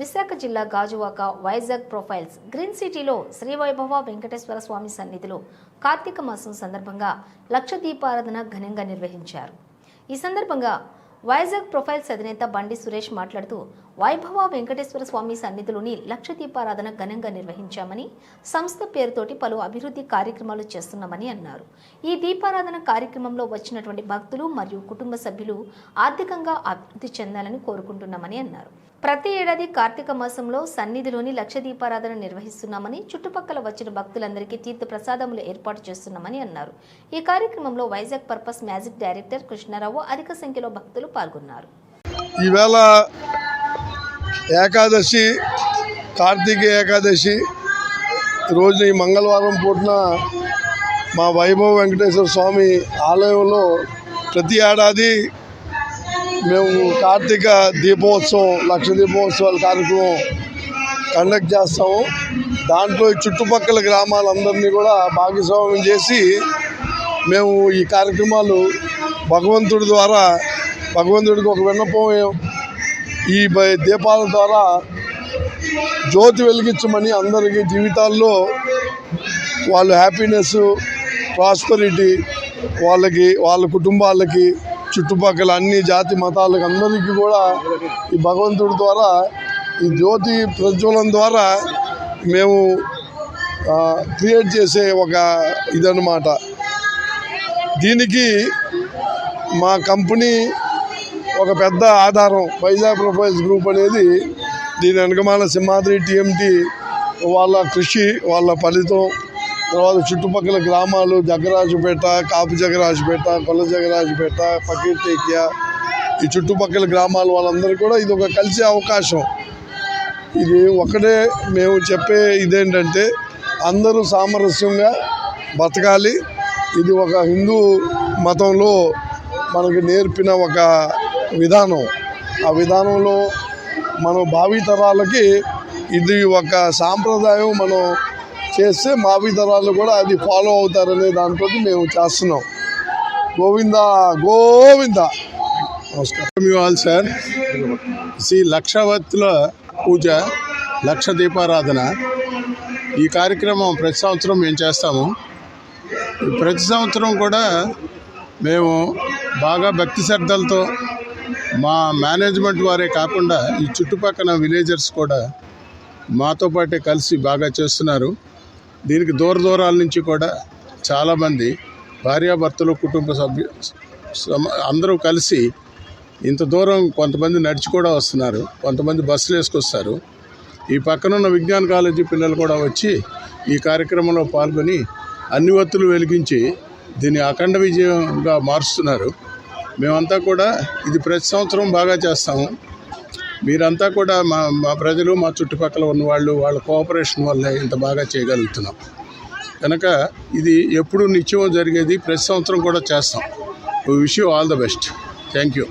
విశాఖ జిల్లా Gajuwaka Vizag profiles green సిటీలో శ్రీ వైభవ వెంకటేశ్వర స్వామి సన్నిధిలో కార్తీక మాసం సందర్భంగా లక్ష దీపారాధన ఘనంగా నిర్వహించారు. ఈ సందర్భంగా వైజాగ్ ప్రొఫైల్స్ అధినేత బండి సురేష్ మాట్లాడుతూ వైభవ వెంకటేశ్వర స్వామి సన్నిధిలోని లక్ష దీపారాధన ఘనంగా నిర్వహించామని సంస్థ పేరుతోటి పలు అభివృద్ధి కార్యక్రమాలు చేస్తున్నామని అన్నారు. ఈ దీపారాధన కార్యక్రమంలో వచ్చినటువంటి భక్తులు మరియు కుటుంబ సభ్యులు ఆర్థికంగా అభివృద్ధి చెందాలని కోరుకుంటున్నామని అన్నారు. ప్రతి ఏడాది కార్తీక మాసంలో సన్నిధిలోని లక్ష దీపారాధన నిర్వహిస్తున్నామని చుట్టుపక్కల వచ్చిన భక్తులందరికీ తీర్థ ప్రసాదములు ఏర్పాటు చేస్తున్నామని అన్నారు. ఈ కార్యక్రమంలో Vizag purpose magic director Krishnarao అధిక సంఖ్యలో భక్తులు పాల్గొన్నారు. ఈవేళ ఏకాదశి కార్తీక ఏకాదశి రోజు ఈ మంగళవారం పూటన మా వైభవ వెంకటేశ్వర స్వామి ఆలయంలో ప్రతి ఏడాది మేము కార్తీక దీపోత్సవం లక్ష దీపోత్సవాల కార్యక్రమం కండక్ట్ చేస్తాము. దాంట్లో ఈ చుట్టుపక్కల గ్రామాలందరినీ కూడా భాగస్వామ్యం చేసి మేము ఈ కార్యక్రమాలు భగవంతుడి ద్వారా భగవంతుడికి ఒక విన్నపం ఈ దీపాల ద్వారా జ్యోతి వెలిగించమని అందరికీ జీవితాల్లో వాళ్ళ హ్యాపీనెస్ ప్రాస్పరిటీ వాళ్ళకి వాళ్ళ కుటుంబాలకి చుట్టుపక్కల అన్ని జాతి మతాలకు అందరికీ కూడా ఈ భగవంతుడి ద్వారా ఈ జ్యోతి ప్రజ్వలం ద్వారా మేము క్రియేట్ చేసే ఒక ఇదన్నమాట. దీనికి మా కంపెనీ ఒక పెద్ద ఆధారం వైజాగ్ ప్రొఫైల్స్ గ్రూప్ అనేది దీని వెనకమాల సింహాద్రి టీఎంటీ వాళ్ళ కృషి వాళ్ళ ఫలితం తర్వాత చుట్టుపక్కల గ్రామాలు జగరాజుపేట కాపు జగరాజుపేట కొల్ల జగరాజుపేట పకీర్టేకియా ఈ చుట్టుపక్కల గ్రామాల వాళ్ళందరూ కూడా ఇది ఒక కలిసే అవకాశం. ఇది ఒకటే మేము చెప్పే ఇదేంటంటే అందరూ సామరస్యంగా బతకాలి. ఇది ఒక హిందూ మతంలో మనకు నేర్పిన ఒక విధానం. ఆ విధానంలో మనం భావితరాలకి ఇది ఒక సాంప్రదాయం మనం చేస్తే మా భావితరాలు కూడా అది ఫాలో అవుతారనే దాంతో మేము చేస్తున్నాం. గోవింద గోవింద. నమస్కారం. యూ ఆల్ సార్ శ్రీ లక్షవత్తుల పూజ లక్ష దీపారాధన. ఈ కార్యక్రమం ప్రతి సంవత్సరం మేము చేస్తాము. ప్రతి సంవత్సరం కూడా మేము బాగా భక్తి శ్రద్ధలతో మా మేనేజ్మెంట్ వారే కాకుండా ఈ చుట్టుపక్కల విలేజర్స్ కూడా మాతో పాటే కలిసి బాగా చేస్తున్నారు. దీనికి దూర దూరాల నుంచి కూడా చాలామంది భార్యాభర్తలు కుటుంబ సభ్యు అందరూ కలిసి ఇంత దూరం కొంతమంది నడిచి కూడా వస్తున్నారు. కొంతమంది బస్సులు వేసుకొస్తారు. ఈ పక్కనున్న విజ్ఞాన కాలేజీ పిల్లలు కూడా వచ్చి ఈ కార్యక్రమంలో పాల్గొని అన్ని ఒత్తులు వెలిగించి దీన్ని అఖండ విజయంగా మారుస్తున్నారు. మేమంతా కూడా ఇది ప్రతి సంవత్సరం బాగా చేస్తాము. మీరంతా కూడా మా మా ప్రజలు మా చుట్టుపక్కల ఉన్న వాళ్ళు వాళ్ళ కోఆపరేషన్ వల్లే ఇంత బాగా చేయగలుగుతున్నాం. కనుక ఇది ఎప్పుడు నిత్యం జరిగేది ప్రతి సంవత్సరం కూడా చేస్తాం. Wish you all the best. Thank you.